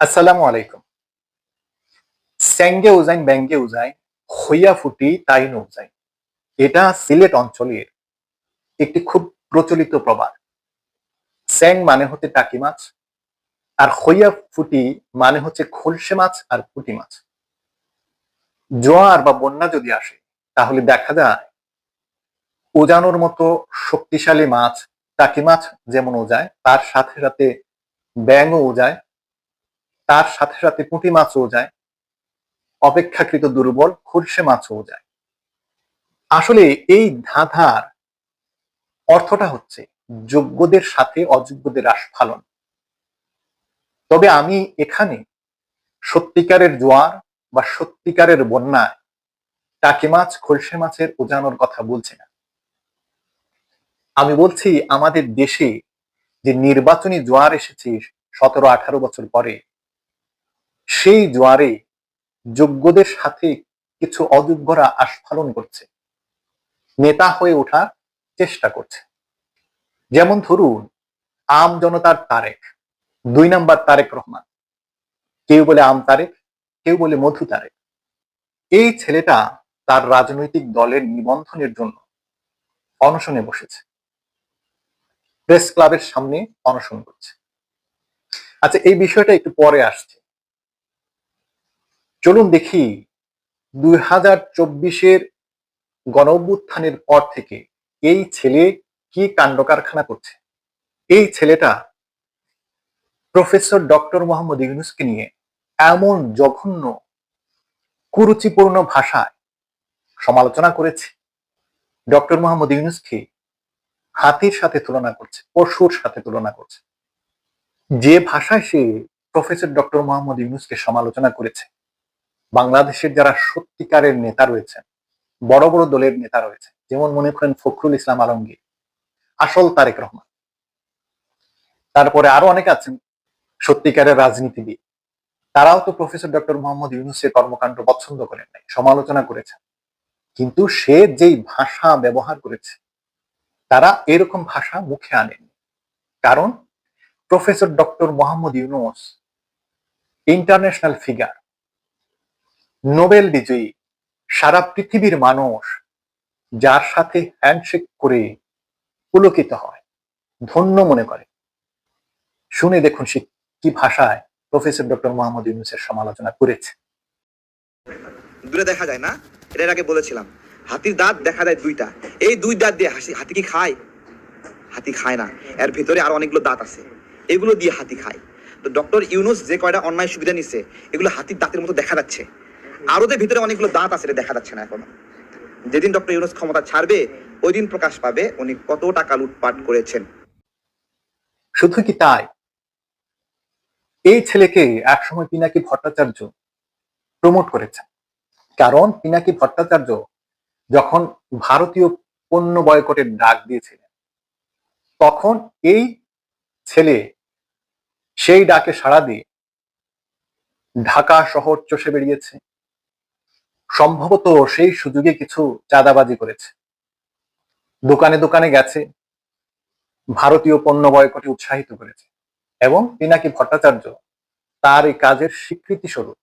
আসসালামু আলাইকুম। স্যাঙ্গে উজাইন, ব্যাঙ্গে উজাইন, হইয়া ফুটি, তাই উজাইন। এটা সিলেট অঞ্চলের একটি খুব প্রচলিত প্রবাদ। স্যাং মানে হচ্ছে টাকি মাছ, আর হইয়া ফুটি মানে হচ্ছে খলসে মাছ আর পুঁটি মাছ। জোয়ার বা বন্যা যদি আসে, তাহলে দেখা যায় উজানোর মতো শক্তিশালী মাছ, টাকি মাছ যেমন উজায়, তার সাথে সাথে ব্যাঙও উজায় তার সাথে সাথে পুঁটি মাছও যায়। অপেক্ষাকৃত দুর্বল খুরসে মাছও যায়। আসলে এই ধাঁধার অর্থটা হচ্ছে যোগ্যদের সাথে অযোগ্যদের আস্ফালন। তবে আমি এখানে সত্যিকারের জোয়ার বা সত্যিকারের বন্যায় টাকি মাছ খলসে মাছের উজানোর কথা বলছি না। আমি বলছি, আমাদের দেশে যে নির্বাচনী জোয়ার এসেছে সতেরো আঠারো বছর পরে সেই জোয়ারে যোগ্যদের সাথে কিছু অযোগ্যরা আস্ফালন করছে। নেতা হয়ে ওঠার চেষ্টা করছে। যেমন ধরুন, আম জনতার তারেক, দুই নাম্বার তারেক রহমান। কেউ বলে আম তারেক, কেউ বলে মধু তারেক। এই ছেলেটা তার রাজনৈতিক দলের নিবন্ধনের জন্য অনশনে বসেছে। প্রেস ক্লাবের সামনে অনশন করছে। আচ্ছা এই বিষয়টা একটু পরে আসছে। চলুন দেখি দুই হাজার চব্বিশের গণ অভ্যুত্থানের পর থেকে এই ছেলে কি কাণ্ড কারখানা করছে? এই ছেলেটা প্রফেসর ডক্টর মোহাম্মদ ইউনুসকে নিয়ে এমন জঘন্য, কুরুচিপূর্ণ ভাষায় সমালোচনা করেছে। ডক্টর মোহাম্মদ ইউনুসকে হাতির সাথে তুলনা করছে, পশুর সাথে তুলনা করছে। যে ভাষায় সে প্রফেসর ডক্টর মোহাম্মদ ইউনুসকে সমালোচনা করেছে বাংলাদেশের যারা সত্যিকারের নেতা রয়েছেন, বড় বড় দলের নেতা রয়েছে যেমন মনে করেন ফখরুল ইসলাম আলমগীর, আসল তারেক রহমান। তারপরে আরও অনেক আছেন সত্যিকারের রাজনীতিবিদ। তারাও তো প্রফেসর ডক্টর মোহাম্মদ ইউনুসের কর্মকাণ্ড পছন্দ করেন নাই, সমালোচনা করেছেন। কিন্তু সে যেই ভাষা ব্যবহার করেছে, তারা এরকম ভাষা মুখে আনেননি। কারণ professor doctor Mohammad Yunus international figure Nobel বিজয়ী সারা পৃথিবীর মানুষ যার সাথে হ্যান্ডশেক করে পুলকিত হয়, ধন্য মনে করে। শুনে দেখুন সে কি ভাষায় প্রফেসর ডক্টর মোহাম্মদ ইউনুসের সমালোচনা করেছে। দূরে দেখা যায় না? এর আগে বলেছিলাম। হাতির দাঁত দেখা যায় দুইটা। এই দুই দাঁত দিয়ে হাসি হাতি কি খায়? হাতি খায় না। এর ভিতরে আর অনেকগুলো দাঁত আছে। এগুলো দিয়ে হাতি খায়। তো ডক্টর ইউনুস যে কয়টা অন্যায় সুবিধা নিচ্ছে এগুলো হাতির দাঁতের মতো দেখা যাচ্ছে। আরও যে ভিতরে অনেকগুলো দাঁত আছে দেখা যাচ্ছে না এখন। যেদিন ডক্টর ইউনুস ক্ষমতা ছাড়বে, ওই দিন প্রকাশ পাবে উনি কত টাকা লুটপাট করেছেন। শুধু কি তাই? এই ছেলেকে একসময় পিনাকি ভট্টাচার্য প্রমোট করেছে কারণ পিনাকি ভট্টাচার্য যখন ভারতীয় পণ্য বয়কটের ডাক দিয়েছিলেন, তখন এই ছেলে সেই ডাকে সাড়া দিয়ে ঢাকা শহর চষে বেরিয়েছে সম্ভবত সেই সুযোগে কিছু চাঁদাবাজি করেছে। দোকানে দোকানে গেছে, ভারতীয় পণ্য বয়কটে উৎসাহিত করেছে এবং পিনাকি ভট্টাচার্য, তার এই কাজের স্বীকৃতি স্বরূপ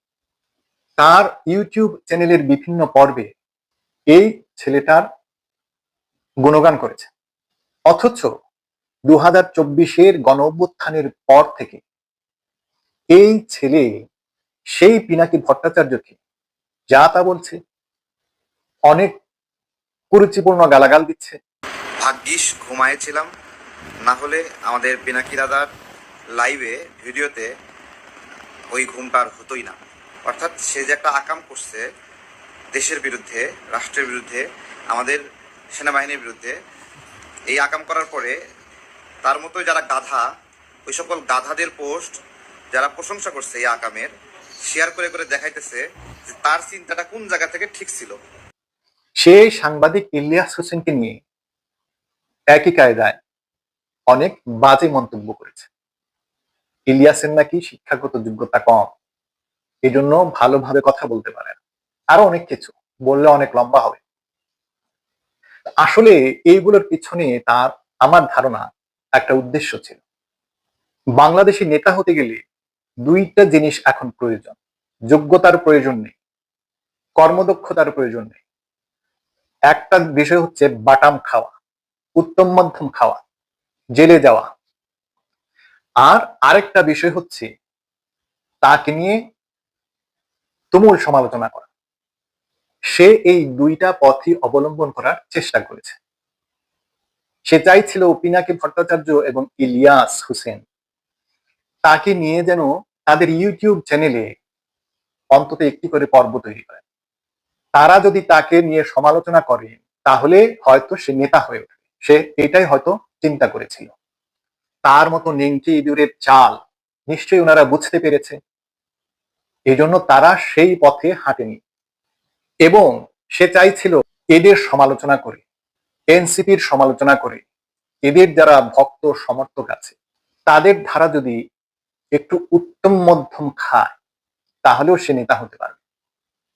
তার ইউটিউব চ্যানেলের বিভিন্ন পর্বে এই ছেলেটার গুণগান করেছে। অথচ দু হাজার চব্বিশের গণ অভ্যুত্থানের পর থেকে এই ছেলে, সেই পিনাকি ভট্টাচার্যকে যা তা বলছে। অনেক কুরুচিপূর্ণ গালাগাল দিচ্ছে। ভাগ্যিস ঘুমায়েছিলাম। না হলে আমাদের পিনাকি দাদার লাইভে ভিডিওতে ওই ঘুমটা আর হতোই না। অর্থাৎ সে যে একটা আকাম করছে দেশের বিরুদ্ধে, রাষ্ট্রের বিরুদ্ধে, আমাদের সেনাবাহিনীর বিরুদ্ধে, এই আকাম করার পরে তার মতো যারা গাধা, ওই সকল গাধাদের পোস্ট যারা প্রশংসা করছে এই আকামের শেয়ার করে করে দেখাইতেছে তার চিন্তাটা কোন জায়গা থেকে ঠিক ছিল? সে সাংবাদিক ইলিয়াস হোসেনকে নিয়ে একই কায়দায় অনেক বাজে মন্তব্য করেছে। ইলিয়াসের নাকি শিক্ষাগত যোগ্যতা কম। এজন্য ভালোভাবে কথা বলতে পারে না। আরও অনেক কিছু। বললে অনেক লম্বা হবে। আসলে এইগুলোর পিছনে তার, আমার ধারণা একটা উদ্দেশ্য ছিল। বাংলাদেশি নেতা হতে গেলে দুইটা জিনিস এখন প্রয়োজন। যোগ্যতার প্রয়োজন নেই, কর্মদক্ষতার প্রয়োজন নেই। একটা বিষয় হচ্ছে বাটাম খাওয়া, উত্তম মধ্যম খাওয়া, জেলে যাওয়া। আর আরেকটা বিষয় হচ্ছে তাকে নিয়ে তুমুল সমালোচনা করা। সে এই দুইটা পথই অবলম্বন করার চেষ্টা করেছে। সে চাইছিল পিনাকি ভট্টাচার্য এবং ইলিয়াস হোসেন তাকে নিয়ে যেন তাদের ইউটিউব চ্যানেলে অন্তত একটি করে পর্ব তৈরি করে। তারা যদি তাকে নিয়ে সমালোচনা করে, তাহলে হয়তো সে নেতা হয়ে উঠবে সে এটাই হয়তো চিন্তা করেছিল। তার মতো নেংটি ইঁদুরের চাল নিশ্চয়ই ওনারা বুঝতে পেরেছে। এজন্য তারা সেই পথে হাঁটেনি। এবং সে চাইছিল এদের সমালোচনা করে, এনসিপির সমালোচনা করে, এদের যারা ভক্ত সমর্থক আছে, তাদের ধারা যদি একটু উত্তম মধ্যম খায় তাহলেও সে নেতা হতে পারবে।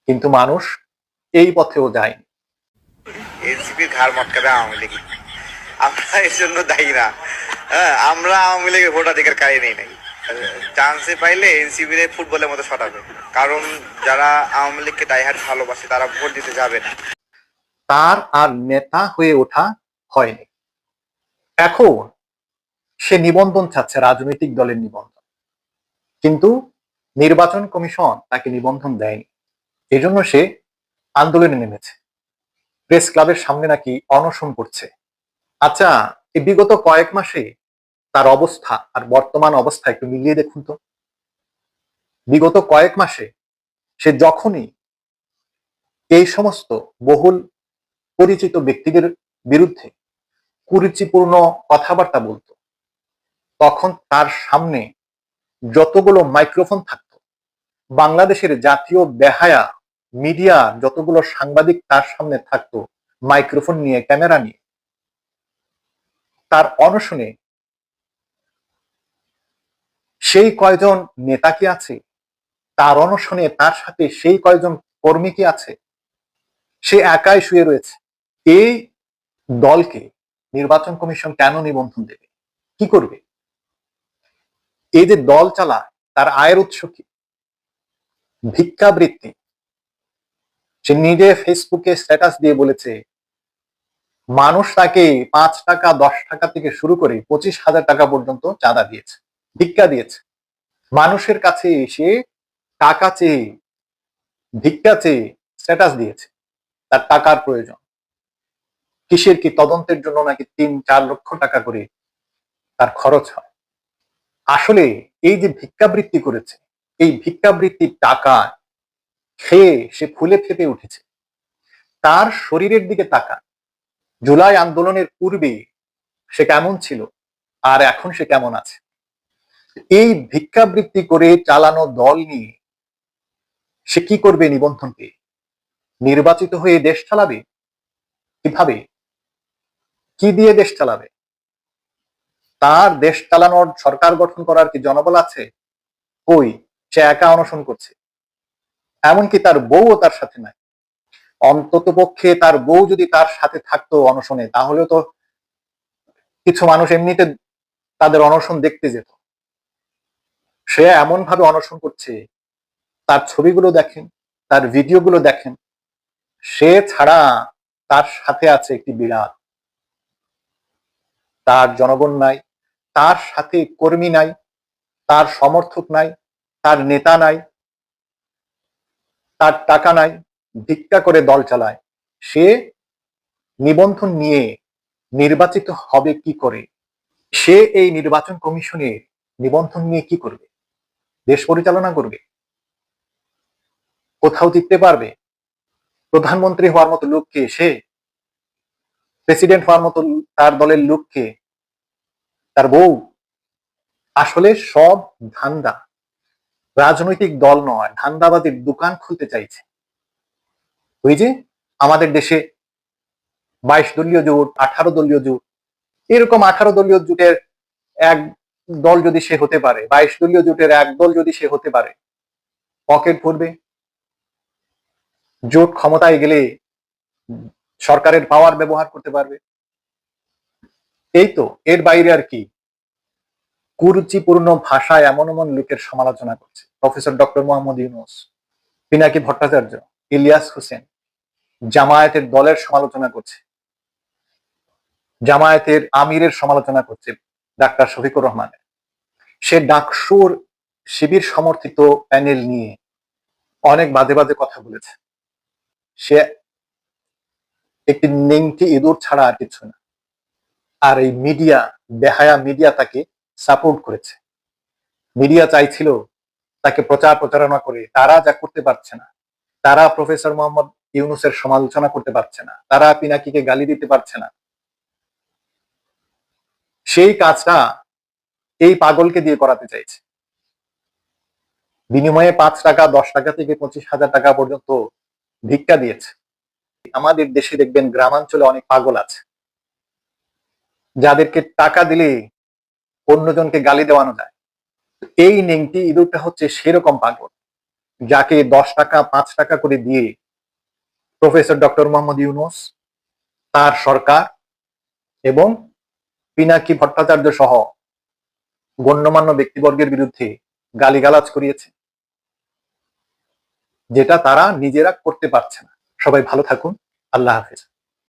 কিন্তু মানুষ এই পথেও যায়নি। এনসিপির ঘাড় মটকাবে আওয়ামী লীগ। আমরা এর জন্য দায়ী না। হ্যাঁ আমরা আওয়ামী লীগের ভোটাধিকার কাড়িয়ে নেই নাই। চান্সে পাইলে এনসিপির ফুটবলের মতো শটাবে। কারণ যারা আওয়ামী লীগকে ডাইহার্ট ভালোবাসে তারা ভোট দিতে যাবে না। তার আর নেতা হয়ে ওঠা হয়নি। এখন সে নিবন্ধন চাচ্ছে রাজনৈতিক দলের নিবন্ধন। কিন্তু নির্বাচন কমিশন তাকে নিবন্ধন দেয়নি। এজন্য সে আন্দোলনে নেমেছে। প্রেস ক্লাবের সামনে নাকি অনশন করছে। আচ্ছা এই বিগত কয়েক মাসে তার অবস্থা আর বর্তমান অবস্থা একটু মিলিয়ে দেখুন তো। বিগত কয়েক মাসে সে যখনই এই সমস্ত বহুল পরিচিত ব্যক্তিদের বিরুদ্ধে কুরুচিপূর্ণ কথাবার্তা বলতো, তখন তার সামনে যতগুলো মাইক্রোফোন থাকতো বাংলাদেশের জাতীয় বেহায়া মিডিয়া যতগুলো সাংবাদিক তার সামনে থাকতো, মাইক্রোফোন নিয়ে, ক্যামেরা নিয়ে, তার অনশনে সেই কয়জন নেতা কি আছে? তার অনশনে তার সাথে সেই কয়জন কর্মী কি আছে? সে একাই শুয়ে রয়েছে। এই দলকে নির্বাচন কমিশন কেন নিবন্ধন দেবে? কি করবে? এই যে দল চালায়, তার আয়ের উৎস কি? ভিক্ষাবৃত্তি। সে নিজে ফেসবুকে স্ট্যাটাস দিয়ে বলেছে, মানুষ তাকে পাঁচ টাকা, দশ টাকা থেকে শুরু করে পঁচিশ হাজার টাকা পর্যন্ত চাঁদা দিয়েছে, ভিক্ষা দিয়েছে। মানুষের কাছে এসে টাকা চেয়ে, ভিক্ষা চেয়ে স্ট্যাটাস দিয়েছে, তার টাকার প্রয়োজন। কিসের কি তদন্তের জন্য নাকি তিন, চার লক্ষ টাকা করে তার খরচ হয়? আসলে এই যে ভিক্ষাবৃত্তি করেছে এই ভিক্ষাবৃত্তির টাকা খেয়ে সে ফুলে ফেপে উঠেছে। তার শরীরের দিকে তাকা জুলাই আন্দোলনের পূর্বে সে কেমন ছিল আর এখন সে কেমন আছে? এই ভিক্ষাবৃত্তি করে চালানো দল নিয়ে সে কি করবে নিবন্ধন পেয়ে নির্বাচিত হয়ে দেশ চালাবে? কীভাবে? কি দিয়ে দেশ চালাবে? তার দেশ চালানোর সরকার গঠন করার কি জনবল আছে? কই? সে একা অনশন করছে। এমনকি তার বউও তার সাথে নাই। অন্তত পক্ষে তার বউ যদি তার সাথে থাকতো অনশনে, তাহলেও তো কিছু মানুষ এমনিতে তাদের অনশন দেখতে যেত। সে এমন ভাবে অনশন করছে, তার ছবিগুলো দেখেন, তার ভিডিওগুলো দেখেন, সে ছাড়া তার সাথে আছে একটি বিড়াল। তার জনগণ নাই, তার সাথে কর্মী নাই, তার সমর্থক নাই তার নেতা নাই, তার টাকা নাই, ভিক্ষা করে দল চালায়। সে নিবন্ধন নিয়ে নির্বাচিত হবে কি করে? সে এই নির্বাচন কমিশনের নিবন্ধন নিয়ে কি করবে? দেশ পরিচালনা করবে? কোথাও জিততে পারবে? প্রধানমন্ত্রী হওয়ার মতো লোককে সে, প্রেসিডেন্ট হওয়ার মতো তার দলের লোককে, তার বউ, আসলে সব ধান্দা। রাজনৈতিক দল নয়, ধান্দাবাদীর দোকান খুলতে চাইছে। ওই যে আমাদের দেশে বাইশ দলীয় জোট, আঠারো দলীয় জোট, এরকম আঠারো দলীয় জোটের এক দল যদি সে হতে পারে, বাইশ দলীয় জোটের এক দল যদি সে হতে পারে, পকেট ভরবে। জোট ক্ষমতায় গেলে সরকারের পাওয়ার ব্যবহার করতে পারবে। এই তো এর বাইরে আর কি। কুরুচিপূর্ণ ভাষায় এমন এমন লোকের সমালোচনা করছে। প্রফেসর ডক্টর মোহাম্মদ ইউনুস, পিনাকি ভট্টাচার্য, ইলিয়াস হোসেন, জামায়াতের দলের সমালোচনা করছে, জামায়াতের আমিরের সমালোচনা করছে ডাক্তার শফিকুর রহমান। সে ডাকসুর শিবির সমর্থিত প্যানেল নিয়ে অনেক বাজে বাজে কথা বলেছে। সে একটি নেংটি ইঁদুর ছাড়া আর কিছু না। আর এই মিডিয়া, বেহায়া মিডিয়া তাকে সাপোর্ট করেছে। মিডিয়া চাইছিল তাকে প্রচার প্রচারণা করে, তারা যা করতে পারছে না। তারা প্রফেসর মোহাম্মদ ইউনুসের সমালোচনা করতে পারছে না। তারা পিনাকিকে গালি দিতে পারছে না। সেই কাজটা এই পাগলকে দিয়ে করাতে চাইছে। বিনিময়ে পাঁচ টাকা, দশ টাকা থেকে পঁচিশ হাজার টাকা পর্যন্ত ভিক্ষা দিয়েছে। আমাদের দেশে দেখবেন গ্রামাঞ্চলে অনেক পাগল আছে। যাদেরকে টাকা দিলে অন্যজনকে গালি দেওয়ানো যায়। এই নেংটি ইঁদুরটা হচ্ছে সেরকম পাগল, যাকে দশ টাকা, পাঁচ টাকা করে দিয়ে প্রফেসর ডক্টর মোহাম্মদ ইউনুস, তার সরকার এবং পিনাকি ভট্টাচার্য সহ গণ্যমান্য ব্যক্তিবর্গের বিরুদ্ধে গালিগালাজ করিয়েছে, যেটা তারা নিজেরা করতে পারছে না। সবাই ভালো থাকুন। আল্লাহ হাফেজ।